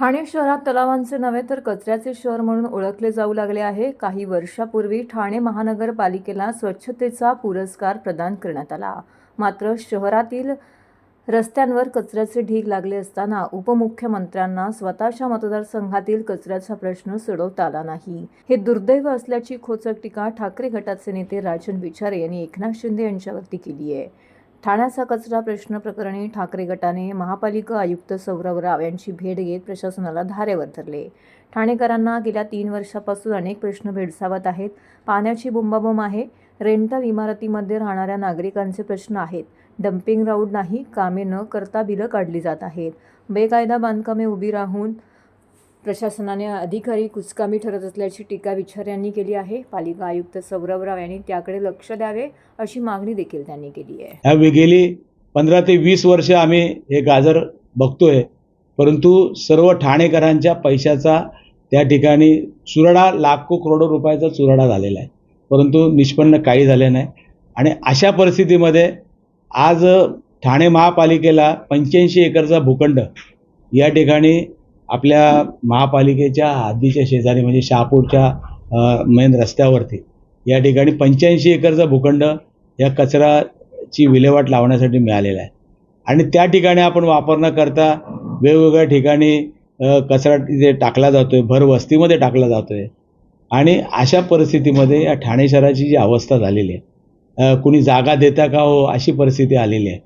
ठाणे शहरात तलावांचे नव्हे तर कचऱ्याचे शहर म्हणून ओळखले जाऊ लागले आहे. काही वर्षापूर्वी ठाणे महानगरपालिकेला स्वच्छतेचा पुरस्कार प्रदान करण्यात आला. मात्र शहरातील रस्त्यांवर कचऱ्याचे ढीग लागले असताना उपमुख्यमंत्र्यांना स्वतःच्या मतदारसंघातील कचऱ्याचा प्रश्न सोडवता आला नाही. हे दुर्दैव असल्याची खोचक टीका ठाकरे गटाचे नेते राजन विचारे यांनी एकनाथ शिंदे यांच्यावरती केली आहे. ठाण्याचा कचरा प्रश्न प्रकरणी ठाकरे गटाने महापालिका आयुक्त सौरव राव यांची भेट घेत प्रशासनाला धारेवर धरले. ठाणेकरांना गेल्या तीन वर्षापासून अनेक प्रश्न भेडसावत आहेत. पाण्याची बोंबाबोंब आहे. रेंटल इमारतीमध्ये राहणाऱ्या नागरिकांचे प्रश्न आहेत. डम्पिंग राऊड नाही कामे न करता बिलं काढली जात आहेत. बेकायदा बांधकामे उभी राहून प्रशासनाने अधिकारी कुचकामी ठरत असल्याची टीका विचार यांनी केली आहे. पालिका आयुक्त सौरव राव यांनी त्याकडे लक्ष द्यावे अशी मागणी देखील त्यांनी केली आहे. ह्या गेली पंधरा ते वीस वर्ष आम्ही हे गाजर बघतोय. परंतु सर्व ठाणेकरांच्या पैशाचा त्या ठिकाणी चुराडा लाखो करोडो रुपयाचा चुराडा झालेला आहे. परंतु निष्पन्न काही झाले नाही. आणि अशा परिस्थितीमध्ये आज ठाणे महापालिकेला पंच्याऐंशी एकरचा भूखंड या ठिकाणी आपल्या महापालिकेच्या हद्दीच्या शेजारी म्हणजे शहापूरच्या मेन रस्त्यावरती. या ठिकाणी पंच्याऐंशी एकरचा भूखंड या कचराची विल्हेवाट लावण्यासाठी मिळालेला आहे. आणि त्या ठिकाणी आपण वापर न करता वेगवेगळ्या ठिकाणी कचरा तिथे टाकला जातोय भर वस्तीमध्ये टाकला जातो आहे आणि अशा परिस्थितीमध्ये या ठाणे शहराची जी अवस्था झालेली आहे कुणी जागा देता का हो अशी परिस्थिती आलेली आहे.